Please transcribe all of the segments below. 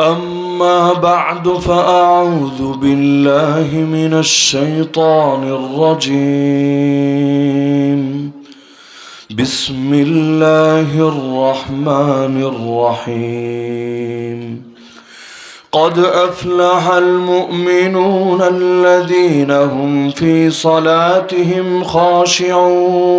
أما بعد فأعوذ بالله من الشيطان الرجيم. بسم الله الرحمن الرحيم. قد أفلح المؤمنون الذين هم في صلاتهم خاشعون.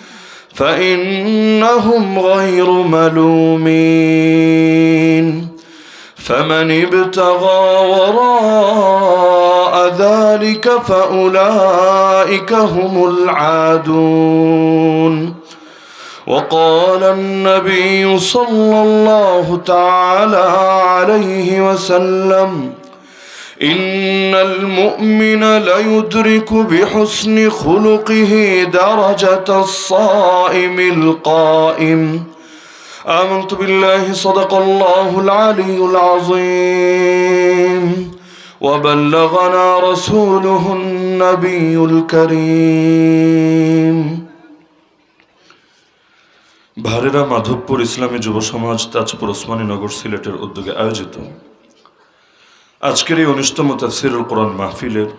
فإنهم غير ملومين. فمن ابتغى وراء ذلك فأولئك هم العادون. وقال النبي صلى الله تعالى عليه وسلم إن المؤمن ليدرك بحسن خلقه درجة الصائم القائم آمنت بالله صدق الله العلي العظيم وبلغنا رسوله النبي الكريم ভারেরা মাধবপুর ইসলামী যুব সমাজ তাজপুর ওসমানীনগর সিলেটের উদ্যোগে আয়োজিত আজকের এই উনিশতম তাফসিরুল কোরআন মাহফিলের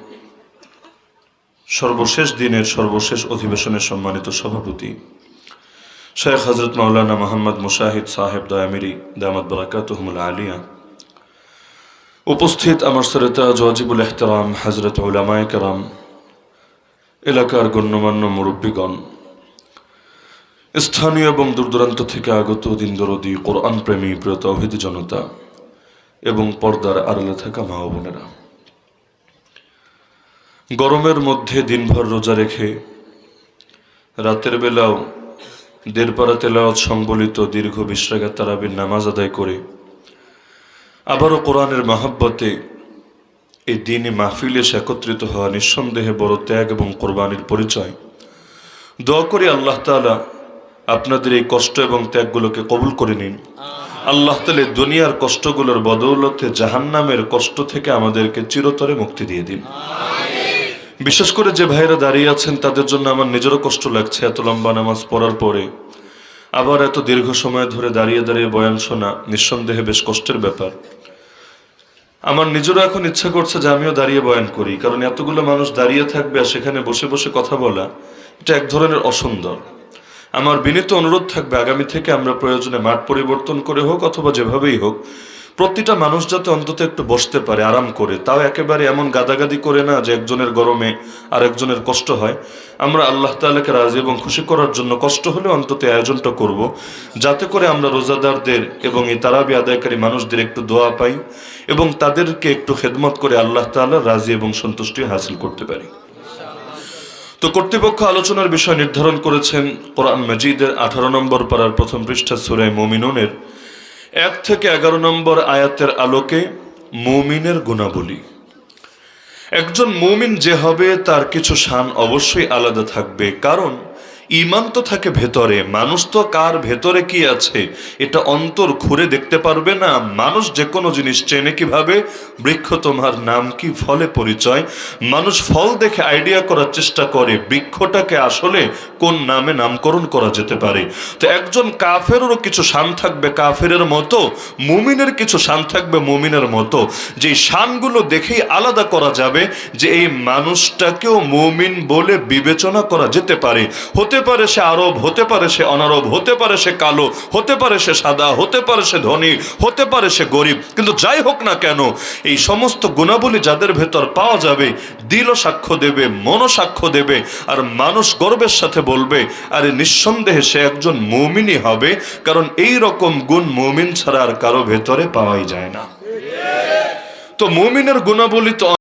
সর্বশেষ দিনের সর্বশেষ অধিবেশনের সম্মানিত সভাপতি শেখ হজরত মাওলানা মোহাম্মদ মুশাহিদ সাহেব দয়ামিরি দামাদ বরাকাতহমুল আলিয়া, উপস্থিত আমার সরেতা জওয়াজিবুল এহতারাম হজরত উলামায় কারাম, এলাকার গণ্যমান্য মুরব্বীগণ, স্থানীয় এবং দূরদূরান্ত থেকে আগত দিন দরদি কোরআন প্রেমী প্রিয় তৌহিদ জনতা এবং পর্দার আড়ালে থাকা মা বোনেরা। গরমের মধ্যে দিনভর রোজা রেখে রাতের বেলাও দেড়পাড়া তেলাওয়াত সংবলিত দীর্ঘ বিশ্রাগার তারাবির নামাজ আদায় করে আবারও কোরআনের মাহাব্বতে এই দিনই মাহফিলে একত্রিত হওয়া নিঃসন্দেহে বড় ত্যাগ এবং কোরবানির পরিচয়। দোয়া করে আল্লাহ তাআলা আপনাদের এই কষ্ট এবং ত্যাগগুলোকে কবুল করে নিন। আল্লাহ তালে দুনিয়ার কষ্টগুলোর বদৌলতে জাহান্নামের কষ্ট থেকে আমাদেরকে চিরতরে মুক্তি দিয়ে দিন। বিশেষ করে যে ভাইরা দাঁড়িয়ে আছেন তাদের জন্য আমার নিজেরও কষ্ট লাগছে এত লম্বা নামাজ পড়ার পরে। আবার এত দীর্ঘ সময় ধরে দাঁড়িয়ে দাঁড়িয়ে বয়ান শোনা নিঃসন্দেহে বেশ কষ্টের ব্যাপার। আমার নিজেরও এখন ইচ্ছা করছে যে আমিও দাঁড়িয়ে বয়ান করি কারণ এতগুলো মানুষ দাঁড়িয়ে থাকবে আর সেখানে বসে বসে কথা বলা এটা এক ধরনের অসুন্দর। আমার বিনীত অনুরোধ থাকবে, আগামী থেকে আমরা প্রয়োজনে মাঠ পরিবর্তন করে হোক অথবা যেভাবেই হোক, প্রতিটা মানুষ যাতে অন্তত একটু বসতে পারে, আরাম করে। তাও একেবারে এমন গাদাগাদি করে না যে একজনের গরমে আর একজনের কষ্ট হয়। আমরা আল্লাহ তালাকে রাজি এবং খুশি করার জন্য কষ্ট হলে অন্তত আয়োজনটা করব। যাতে করে আমরা রোজাদারদের এবং এই তারাবি আদায়কারী মানুষদের একটু দোয়া পাই এবং তাদেরকে একটু খেদমত করে আল্লাহ তাআলা রাজি এবং সন্তুষ্টি হাসিল করতে পারি। তো কর্তৃপক্ষ আলোচনার বিষয় নির্ধারণ করেছেন কোরআন মজিদের আঠারো নম্বর পাড়ার প্রথম পৃষ্ঠা সুরায় মমিনুনের এক থেকে এগারো নম্বর আয়াতের আলোকে মৌমিনের গুণাবলী। একজন মৌমিন যে হবে তার কিছু শান অবশ্যই আলাদা থাকবে, কারণ ইমান তো থাকে ভেতরে, মানুষ তো কার ভেতরে কি আছে? এটা অন্তর ঘুরে দেখতে পারবে না। মানুষ যে কোনো জিনিস চেনে কীভাবে? বৃক্ষ তোমার নাম কি? ফলে পরিচয়। মানুষ ফল দেখে আইডিয়া করার চেষ্টা করে। বৃক্ষটাকে আসলে কোন নামে নামকরণ করা যেতে পারে? তো একজন কাফেরও কিছু শান থাকবে, কাফেরের মতো। মুমিনের কিছু শান থাকবে মুমিনের মতো। যে শানগুলো দেখেই আলাদা করা যাবে যে এই মানুষটাকেও মুমিন বলে বিবেচনা করা যেতে পারে। হতে পারে সে আরব, হতে পারে সে অনারব, হতে পারে সে কালো, হতে পারে সে সাদা, হতে পারে সে ধনী, হতে পারে সে গরিব। কিন্তু যাই হোক না কেন, এই সমস্ত গুণাবলী যাদের ভেতর পাওয়া যাবে দিলও সাক্ষ্য দেবে, মনও সাক্ষ্য দেবে, আর মানুষ গর্বের সাথে বলবে, আরে নিঃসন্দেহে সে একজন মৌমিনই হবে, কারণ এই রকম গুণ মৌমিন ছাড়া আর কারও ভেতরে পাওয়াই যায় না। তো মৌমিনের গুণাবলী তো